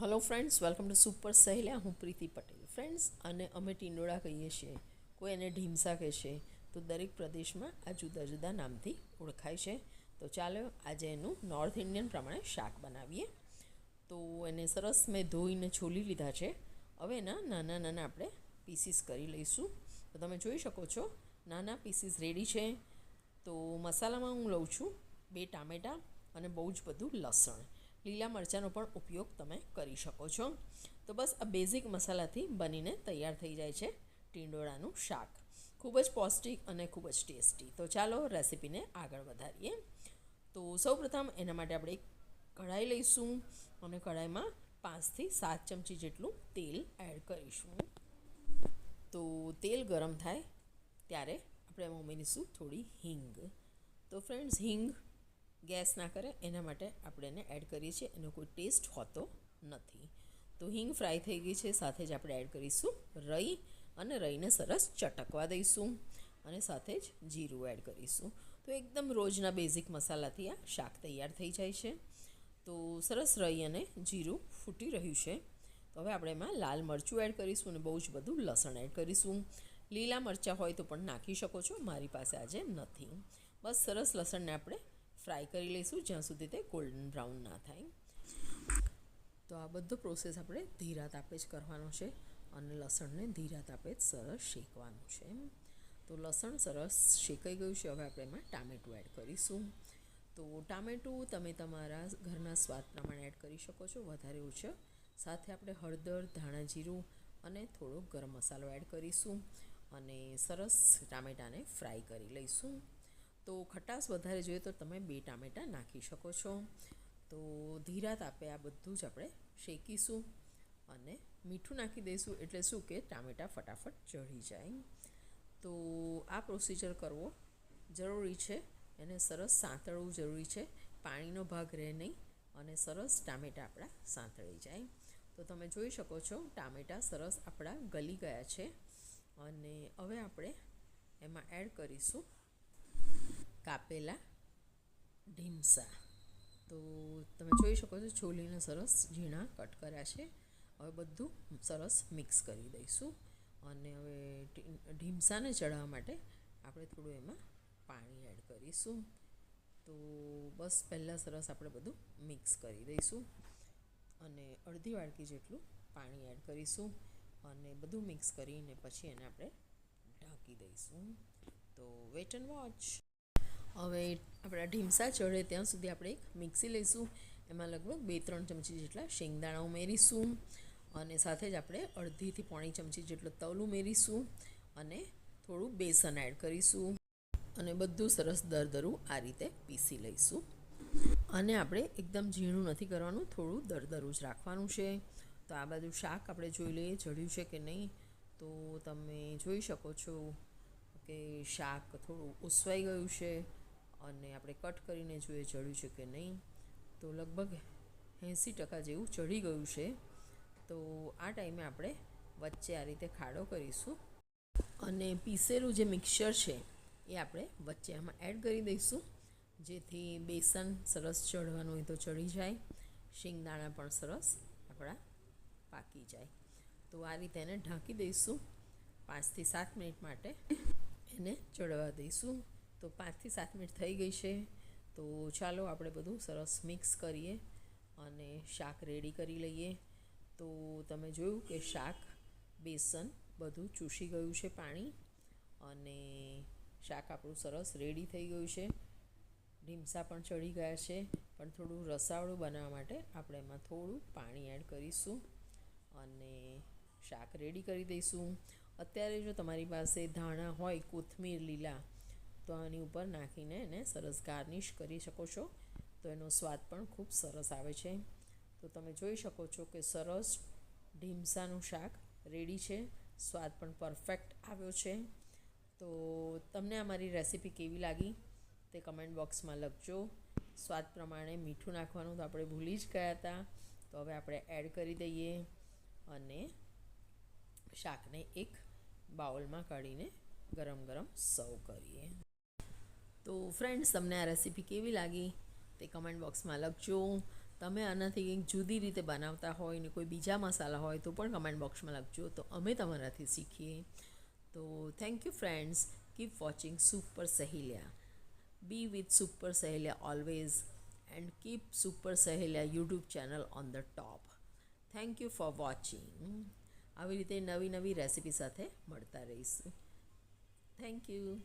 Hello friends welcome to super Saheliya હું પ્રીતિ Patel. Friends અને અમે ટીંડોળા કહીએ છીએ. કોઈ એને ઢીમસા કહે છે, તો દરેક પ્રદેશમાં આ જુદા જુદા નામથી ઓળખાય છે. તો ચાલો આજે એનું નોર્થ ઇન્ડિયન પ્રમાણે શાક બનાવીએ. તો એને સરસ મેં ધોઈને છોલી લીધા છે. હવે એના નાના નાના આપણે પીસીસ કરી લઈશું. તો તમે જોઈ શકો છો, નાના પીસીસ રેડી છે. તો મસાલામાં હું લઉં છું બે ટામેટાં અને બહુ જ બધું લસણ. લીલા મરચાંનો પણ ઉપયોગ તમે કરી શકો છો. તો બસ આ બેઝિક મસાલાથી બનીને તૈયાર થઈ જાય છે ટીંડોળાનું શાક. ખૂબ જ પૌષ્ટિક અને ખૂબ જ ટેસ્ટી. તો ચાલો રેસીપીને આગળ વધારીએ. તો સૌપ્રથમ એના માટે આપણે એક કઢાઈ લઈશું. અને કઢાઈમાં પાંચથી સાત ચમચી જેટલું તેલ એડ કરીશું. તો તેલ ગરમ થાય ત્યારે આપણે એમાં ઉમેરીશું થોડી હિંગ. તો ફ્રેન્ડ્સ હિંગ ગેસ ના કરે, એના માટે આપણે એને એડ કરીએ છીએ. એનો કોઈ ટેસ્ટ હોતો નથી. તો હિંગ ફ્રાય થઈ ગઈ છે, સાથે જ આપણે એડ કરીશું રઈ અને રઈને સરસ ચટકવા દઈશું અને સાથે જ જીરું એડ કરીશું. તો એકદમ રોજના બેઝિક મસાલાથી આ શાક તૈયાર થઈ જાય છે. તો સરસ રઈ અને જીરું ફૂટી રહ્યું છે. તો હવે આપણે એમાં લાલ મરચું એડ કરીશું અને બહુ જ બધું લસણ એડ કરીશું. લીલા મરચાં હોય તો પણ નાખી શકો છો, મારી પાસે આજે નથી. બસ સરસ લસણને આપણે ફ્રાય કરી લઈશું, જ્યાં સુધી તે ગોલ્ડન બ્રાઉન ના થાય. તો આ બધો પ્રોસેસ આપણે ધીરા તાપે જ કરવાનો છે અને લસણને ધીરા તાપે જ સરસ શેકવાનું છે. તો લસણ સરસ શેકાઈ ગયું છે, હવે આપણે એમાં ટામેટું એડ કરીશું. તો ટામેટું તમે તમારા ઘરના સ્વાદ પ્રમાણે એડ કરી શકો છો, વધારે ઓછા. સાથે આપણે હળદર, ધાણા જીરું અને થોડો ગરમ મસાલો એડ કરીશું અને સરસ ટામેટાને ફ્રાય કરી લઈશું. તો ખટાશ વધારે જોઈએ તો તમે બે ટામેટાં નાખી શકો છો. તો ધીરા તાપે આ બધું જ આપણે શેકીશું અને મીઠું નાખી દઈશું એટલે શું કે ટામેટાં ફટાફટ ચઢી જાય. તો આ પ્રોસિજર કરવો જરૂરી છે. એને સરસ સાંતળવું જરૂરી છે. પાણીનો ભાગ રહે નહીં અને સરસ ટામેટાં આપણા સાંતળી જાય. તો તમે જોઈ શકો છો ટામેટાં સરસ આપણા ગલી ગયા છે. અને હવે આપણે એમાં એડ કરીશું કાપેલા ઢીમસા. તો તમે જોઈ શકો છો છોલીને સરસ ઝીણા કટ કર્યા છે. હવે બધું સરસ મિક્સ કરી દઈશું. અને હવે ઢીમસાને ચડાવવા માટે આપણે થોડું એમાં પાણી એડ કરીશું. તો બસ પહેલાં સરસ આપણે બધું મિક્સ કરી દઈશું. અને અડધી વાડકી જેટલું પાણી એડ કરીશું. અને બધું મિક્સ કરીને પછી એને આપણે ઢાંકી દઈશું. તો વેટ એન્ડ વોચ. હવે આપણા ઢીમસા ચડે ત્યાં સુધી આપણે એક મિક્સી લઈશું. એમાં લગભગ બે ત્રણ ચમચી જેટલા શેંગદાણા ઉમેરીશું અને સાથે જ આપણે અડધીથી પોણી ચમચી જેટલો તલ ઉમેરીશું અને થોડું બેસન એડ કરીશું. અને બધું સરસ દરદરું આ રીતે પીસી લઈશું. અને આપણે એકદમ ઝીણું નથી કરવાનું, થોડું દરદરું જ રાખવાનું છે. તો આ બધું શાક આપણે જોઈ લઈએ ચડ્યું છે કે નહીં? તો તમે જોઈ શકો છો કે શાક થોડું ઉસવાઈ ગયું છે. અને આપણે કટ કરીને જોઈએ ચડ્યું છે કે નહીં, તો લગભગ એંસી ટકા જેવું ચડી ગયું છે. તો આ ટાઈમે આપણે વચ્ચે આ રીતે ખાડો કરીશું અને પીસેલું જે મિક્સર છે એ આપણે વચ્ચે આમાં એડ કરી દઈશું, જેથી બેસન સરસ ચડવાનું હોય તો ચડી જાય, શિંગદાણા પણ સરસ આપણા પાકી જાય. તો આ રીતે એને ઢાંકી દઈશું, પાંચથી સાત મિનિટ માટે એને ચડવા દઈશું. તો પાંચથી સાત મિનિટ થઈ ગઈ છે. તો ચાલો આપણે બધું સરસ મિક્સ કરીએ અને શાક રેડી કરી લઈએ. તો તમે જોયું કે શાક, બેસન બધું ચૂસી ગયું છે પાણી અને શાક આપણું સરસ રેડી થઈ ગયું છે. ઢીમસા પણ ચડી ગયા છે, પણ થોડું રસાવડું બનાવવા માટે આપણે એમાં થોડું પાણી એડ કરીશું અને શાક રેડી કરી દઈશું. અત્યારે જો તમારી પાસે ધાણા હોય, કોથમીર, લીલા તો આની ઉપર નાખીને એને સરસ ગાર્નિશ કરી શકો છો. તો એનો સ્વાદ પણ ખૂબ સરસ આવે છે. તો તમે જોઈ શકો છો કે સરસ ઢીમસાનું શાક રેડી છે. સ્વાદ પણ પરફેક્ટ આવ્યો છે. તો તમને અમારી રેસીપી કેવી લાગી તે કમેન્ટ બોક્સમાં લખજો. સ્વાદ પ્રમાણે મીઠું નાખવાનું તો આપણે ભૂલી જ ગયા હતા. તો હવે આપણે એડ કરી દઈએ અને શાકને એક બાઉલમાં કાઢીને ગરમ ગરમ સર્વ કરીએ. તો ફ્રેન્ડ્સ તમને આ રેસીપી કેવી લાગી? તે કમેન્ટ બોક્સમાં લખજો. તમે આનાથી કંઈક જુદી રીતે બનાવતા હોય ને કોઈ બીજા મસાલા હોય તો પણ કમેન્ટ બોક્સમાં લખજો. તો અમે તમારાથી શીખીએ. તો thank you friends keep watching super Saheliya be with super Saheliya always and keep super Saheliya YouTube channel on the top thank you for watching આવી રીતે નવી નવી રેસિપી સાથે મળતા રહીશું. Thank you